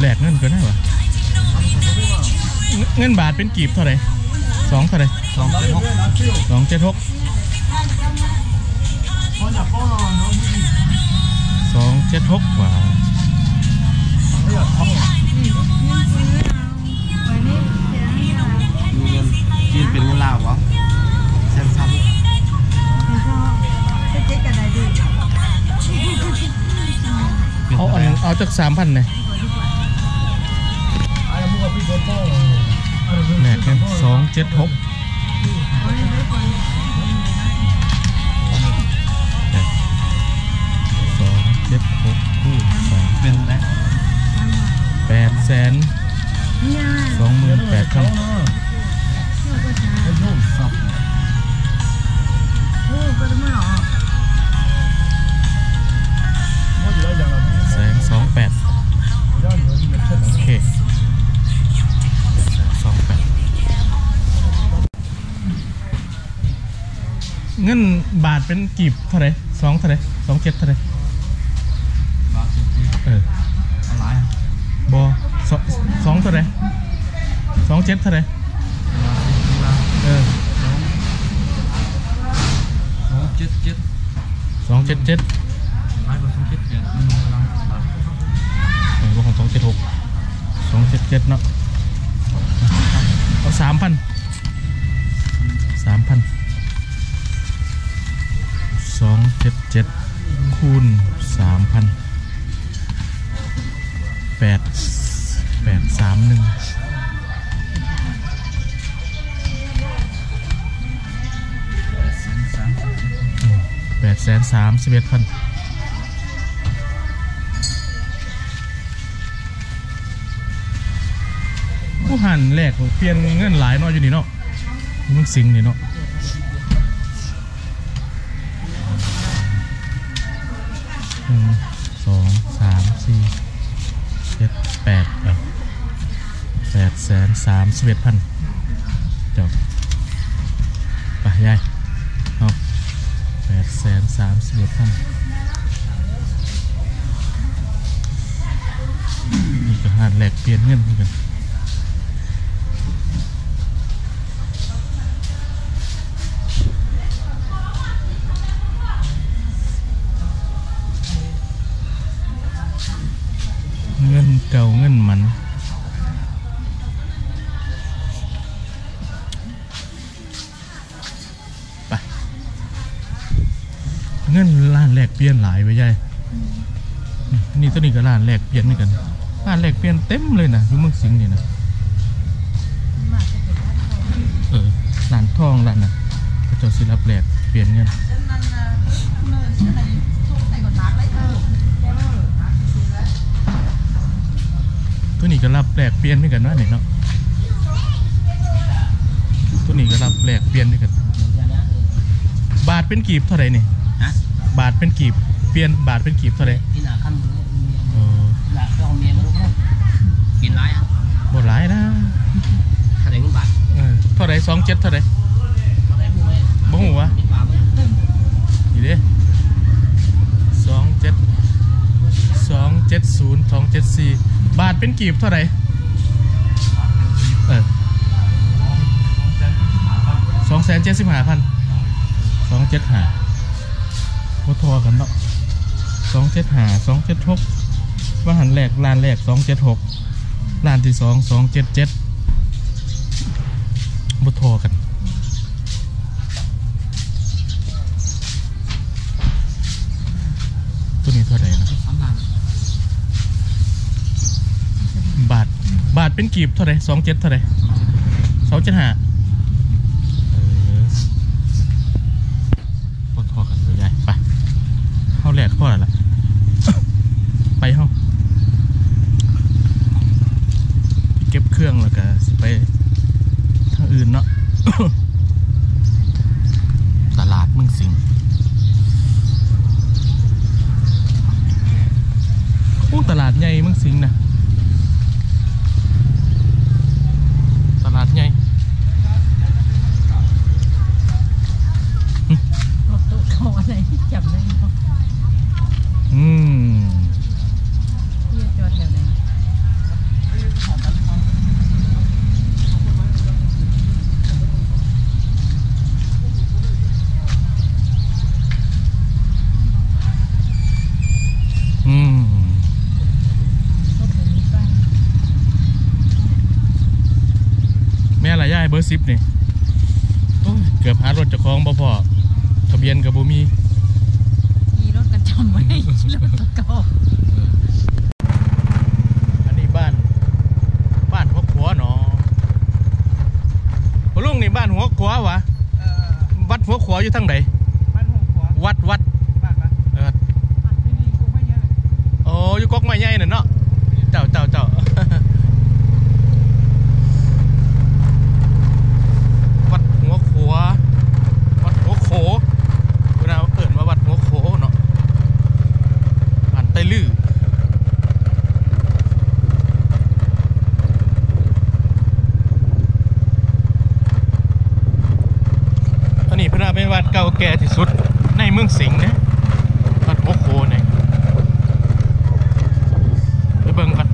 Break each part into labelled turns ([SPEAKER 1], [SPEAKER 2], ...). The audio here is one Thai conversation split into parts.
[SPEAKER 1] แหลกเงินก็ได้วะเงเงินบาทเป็นกีบเท่าไหร่สองเท่าไหร่
[SPEAKER 2] สองเจ็ดหก
[SPEAKER 1] สองเจ็ดหกสองเจ็ดหกว้าว
[SPEAKER 2] มีเงินจีนเป็นเงินลาววะแสนสาม
[SPEAKER 1] เอาอันเอาจากสามพันเลย แหลกเงินสองเจ็ดหกสองเจ็ดหกคู่สาม
[SPEAKER 2] เป็นไหม
[SPEAKER 1] แปดแสนสองหมื่นแปดพันแสนสองแปดโอเค เงินบาทเป็นกีบเท่าไหรสองเท่าไหรสองเจ็ดเท่าไหร
[SPEAKER 2] บาทสิบสี่
[SPEAKER 1] เออ
[SPEAKER 2] อะไร
[SPEAKER 1] บอสองสองเท่าไหรสองเจ็ดเท่าไหรเออ
[SPEAKER 2] สองเจ็ดเจ็ด
[SPEAKER 1] สองเจ็ดเจ็ด
[SPEAKER 2] ร้ายกว่าสองเจ็ดเจ็ดอืมกำลังบาท
[SPEAKER 1] เออว่าของสองเจ็ดหกสองเจ็ดเจ็ดเนาะเอาสามพัน จ็ดเจ็ดคูณสามพันแปดแปดสามหนึ่ง
[SPEAKER 2] แสนสาม
[SPEAKER 1] แปดแสนสามสิบเอ็ดพันผู้หันแรกเปลี่ยนเงินหลายเนาะอยู่นี่เนาะมึงสิงนี่เนาะ สนสามสิบเอ็ดพันเจ้าไปยายเอาแปดแสนสามสิบเอ็ดพันนี่ก็หันแลกเปลี่ยนเงินเหมือนกันเงินเก่าเงินมัน นี่ตัวนี้ก็ล้านแลกเปลี่ยนนี่กันล้านแลกเปลี่ยนเต็มเลยนะอยู่เมืองสิงห์นี่นะเออล้านทองล้านน่ะพระเจ้าศิรับแลกเปลี่ยนเงินตัวนี้ก็รับแลกเปลี่ยนด้วยกันว่าเนี่ยเนาะตัวนี้ก็รับแลกเปลี่ยนด้วยกัน บาทเป็นกีบเท่าไหร่นี่
[SPEAKER 2] ฮะ
[SPEAKER 1] บาทเป็นกีบเปลี่ยนบาทเป็นกีบเท่าไหร่
[SPEAKER 2] กินไรอะ
[SPEAKER 1] หมดหลายนะ
[SPEAKER 2] ถ้าได้เงินบาท
[SPEAKER 1] เออเท่าไหร่สองเจ็ดเท่าไหร่
[SPEAKER 2] มาได้พูดไว้
[SPEAKER 1] บ่หูวะ
[SPEAKER 2] กินบาทเลย
[SPEAKER 1] นี่เด้สองเจ็ดสองเจ็ดศูนย์สองเจ็ดสี่บาทเป็นกีบเท่าไหร่เออสองแสนเจ็ดสิบห้าพันสองเจ็ดห้าว่ทอกันเนาะสองเจ็ดห้าสองเจ็ดหกว่าหันแรกล้านแรกสองเจ็ดหก ล้านที่สองสองเจ็ดเจ็ดว่ทอกันตัวนี้เท่าไหร่นะ
[SPEAKER 2] สามล้าน
[SPEAKER 1] บาทบาทเป็นกีบเท่าไหร่สองเจ็ดเท่าไหร่สองเจ็ดห้าเออพอทอกันเลยยายไปเข้าแรกพ่อแล้วล่ะไปเข้า เครื่องแล้วก็สิไปทางอื่นเนาะ ตลาดมึงสิงอู้ตลาดใหญ่มึงสิงนะ ตลาดใหญ่
[SPEAKER 3] เขาอะไรจำได้ไหม
[SPEAKER 1] อืม
[SPEAKER 3] เรียกจอดแถวไหน
[SPEAKER 1] ม่ละย่ายเบอร์ สิบนี่โอ้ยเกือบหารถเจะคล้าของบ่พอทะเบียนกับบ่มี
[SPEAKER 3] ขี่รถกันจำไว้ขี่รถประกอบ
[SPEAKER 1] อันนี้บ้าน บ้านหัวขัวเนาะพ่อลุงนี่บ้านหัวขัววะ
[SPEAKER 2] เออ
[SPEAKER 1] วัดหัวขัวอยู่ทางไหน
[SPEAKER 2] บ้านหงหัว
[SPEAKER 1] วัดวัด
[SPEAKER 2] บ้านปะ
[SPEAKER 1] เออ
[SPEAKER 2] ที่นี่กูไม่เยอะ
[SPEAKER 1] โอ้อยู่กอกไม้ใหญ่น่ะเนาะเจ้าเจ้าเจ้า วัดหัวขัว วัดหัวโขเวลาเปิดว่าวัดหัวโขเนาะผ่านไตลืออันนี้พระเป็นวัดเก่าแก่ที่สุดในเมืองสิงห์นะวัดหัวโขเนี่ย ไปเบิ่งกัน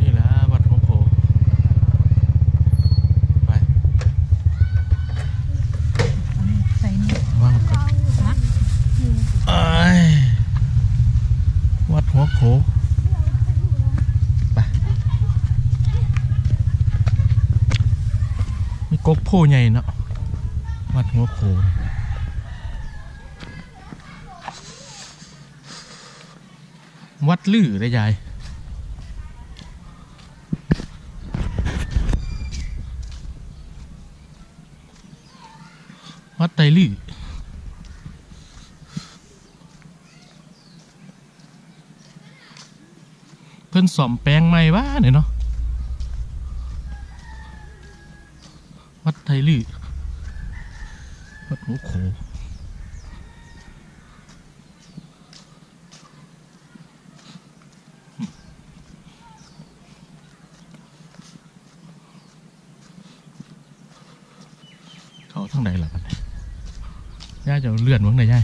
[SPEAKER 1] นี่แหละวัดหัวโขไป
[SPEAKER 3] ใส่นี่
[SPEAKER 1] ว่างก่อน
[SPEAKER 3] นะ
[SPEAKER 1] เอ้ยวัดหัวโขไปมีกก โพใหญ่เนาะวัดหัวโขวัดลื่อได้ยายวัดไตลือเพิ่นสอมแปลงใหม่ว่าเนี่ยเนาะวัดไทยลือวัดหัวโขเขาทาง ไหนล่ะบัดนี้ย่าจะเลื่อนมั้งไหนย่า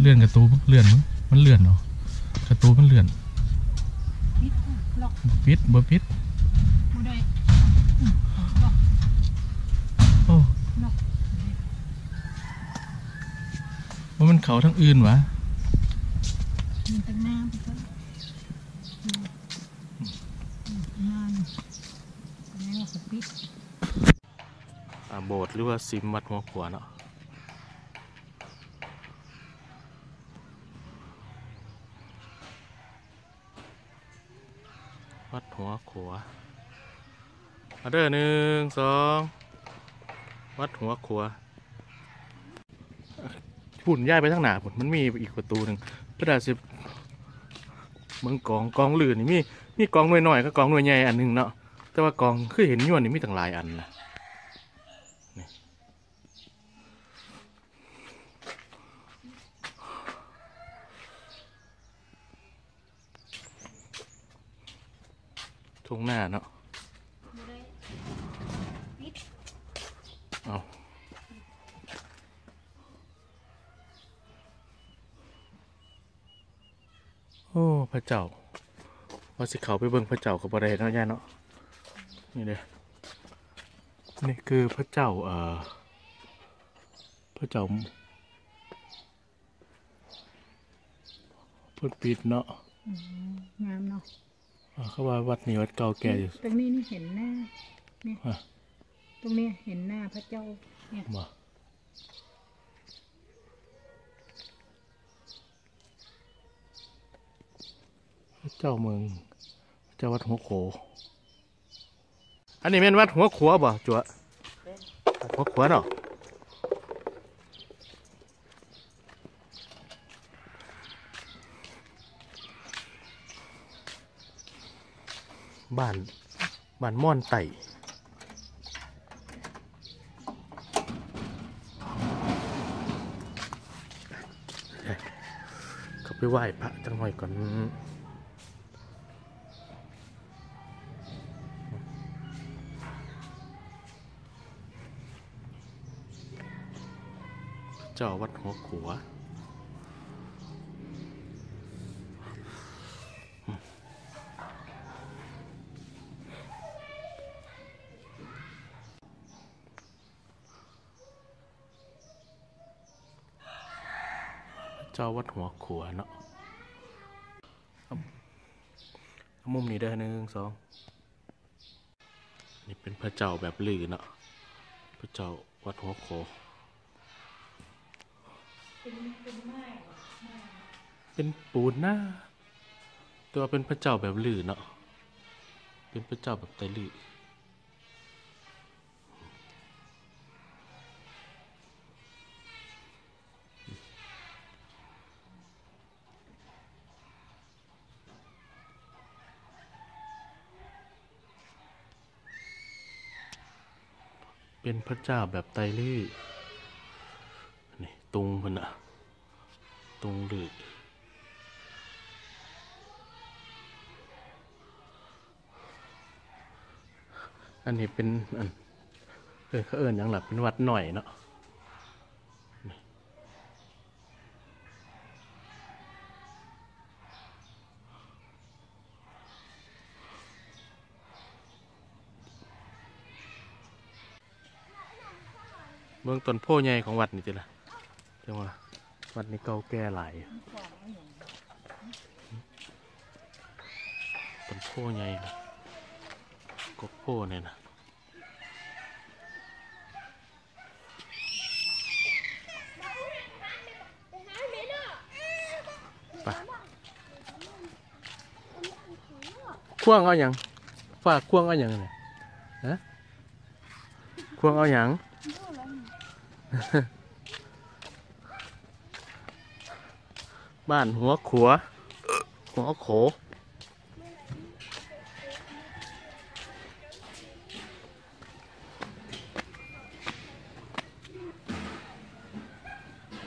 [SPEAKER 1] เลื่อนกระตูมั้งเลื่อนมั้งมันเลื่อนเนาะกระตูมันเลื่อน
[SPEAKER 3] ปิดล็อก
[SPEAKER 1] ปิดบ่ปิด
[SPEAKER 3] บ่ได้อืมล็อก
[SPEAKER 1] โอ้ว่ามันเขาทั้งอื่นวะ
[SPEAKER 3] มัน
[SPEAKER 1] โบสถ์หรือว่าซิมวัดหัวขวาเนาะวัดหัวขวามาเด้อหนึ่งสองวัดหัวขวาพุ่นย้ายไปทางหนาพุ่นมันมีอีกประตูหนึ่งเพื่อสิเมืองกองกองลื่นนี่มีมีกองหน่วยหน่อยๆก็กองหน่วยใหญ่อันหนึ่งเนาะแต่ว่ากองคือเห็นอยวนนี่มีตั้งหลายอันนะ ทุ่งหน้าเนาะเอาโอ้พระเจ้าว่าสิเขาไปเบิ่งพระเจ้ากับอะไรเนาะย่าเนาะนี่เด้อนี่คือพระเจ้าเอ่อพระเจ้าพุทธปิดเนาะ
[SPEAKER 3] งามเนาะ
[SPEAKER 1] เขาว่าวัดนี้วัดเก่าแก่อยู่
[SPEAKER 3] ตรงนี้นี่เห็นหน้าเนี่ย
[SPEAKER 1] ฮะ
[SPEAKER 3] ตรงเนี้ยเห็นหน้าพระเจ้าเนี่ย
[SPEAKER 1] มาพระเจ้าเมืองพระเจ้าวัดหัวโข อันนี้เป็นวัดหัวขัวบ่จัววัดหัวขัวเนาะ บ้านบ้านม่อนไต่เขาไปไหว้พระจังหน่อยก่อนเจ้าวัดหัวขัว เจ้าวัด หัวขัวเนาะมุมนี้ได้อหนึ่งสองนี่เป็นพระเจ้าแบบลือเนาะพระเจ้าวัดหัวโขเป็นปูนหน้าแต่ว่าเป็นพระเจ้าแบบลือเนาะเป็นพระเจ้าแบบไตลือ เป็นพระเจ้าแบบไตลือนี่ตุงพนะตุงลืออันนี้เป็นอันเออเขาเอิญยังหลับเป็นวัดหน่อยเนาะนี่เบื้อง ต้นโพใหญ่ของวัดนี่จิละจังหว่าวัดนี้เก่าแก่หลายต้นโพใหญ่นะกกโพเนี่ยนะไปควงเอาอย่างฝากควงเอาอย่างเนี่ยฮะควงเอาอย่าง บ้านหัวขัว หัวโข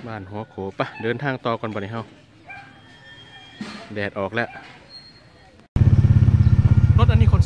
[SPEAKER 1] บ้านหัวโขปะเดินทางต่อก่อนบ่เนี่ยเฮาแดดออกแล้ว รถอันนี้คน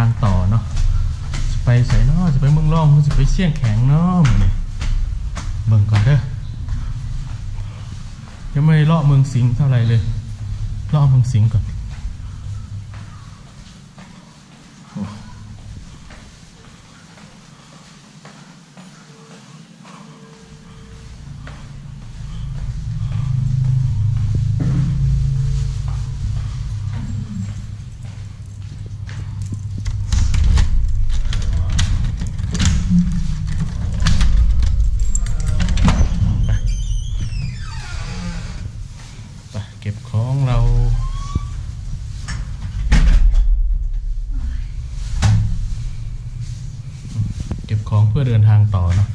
[SPEAKER 1] างต่อเนาะจะไปใส่นอจะไปเมืองร่องจะไปเชี่ยงแข็งเนาะมื้อนี่เบิ่งก่อนเด้อยังไม่เลาะเมืองสิงห์เท่าไรเลยเลาะเมืองสิงห์ก่อน ต่อเนาะ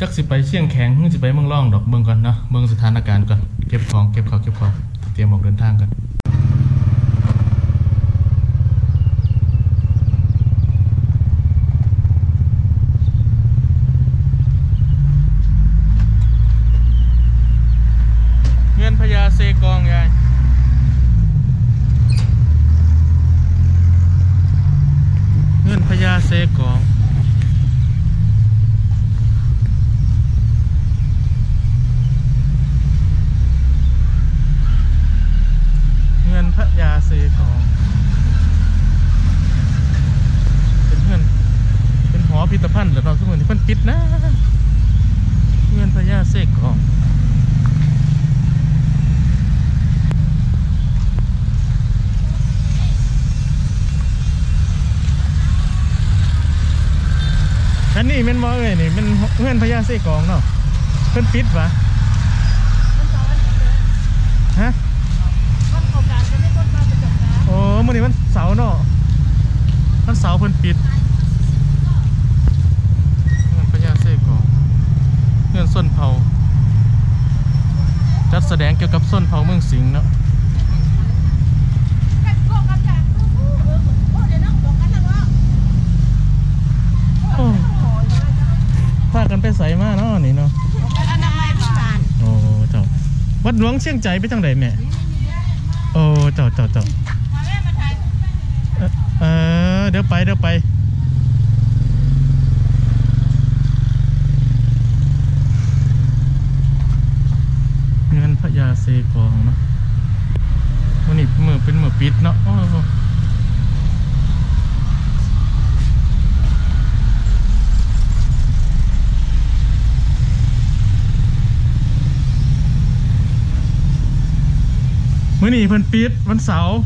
[SPEAKER 1] จักสิไปเชียงแข็งหรือสิไปเมืองร่องดอกเมืองก่อนเนาะเมืองสถานการณ์ก่อนเก็บของเก็บของเก็บของเตรียมออกเดินทางกันเงินพญาเซกองยายเงินพญาเซกอง เงินพระยาเซกอง เป็นเงิน เป็นหอพิพิธภัณฑ์เหรือเราทุกคนที่เพิ่นปิดนะ เงินพระยาเซกอง อันนี้แมันมอเอ้ยนี่แมันเงิน พญาเซกองเนาะเพิ่นปิดวะฮะโอ้มื่อนี้มันเสาร์เนาะมันเสาร์เพิ่นปิดเงินพญาเซกองเงินส้นเผาจัดแสดงเกี่ยวกับส้นเผาเมืองสิงห์เนาะโอ้ พากันไปใส่มาเนาะนี่เนาะโอ้เจ้าวัดหลวงเชียงใจไปทางใดแม่โอ้เจ้าเจ้าเจ้าเออเออเดี๋ยวไปเดี๋ยวไปเงินพระยาเซกองเนาะวันนี้มือเป็นมือปิดเนาะ มื่อนี้เพิ่นปิดวันเสาร์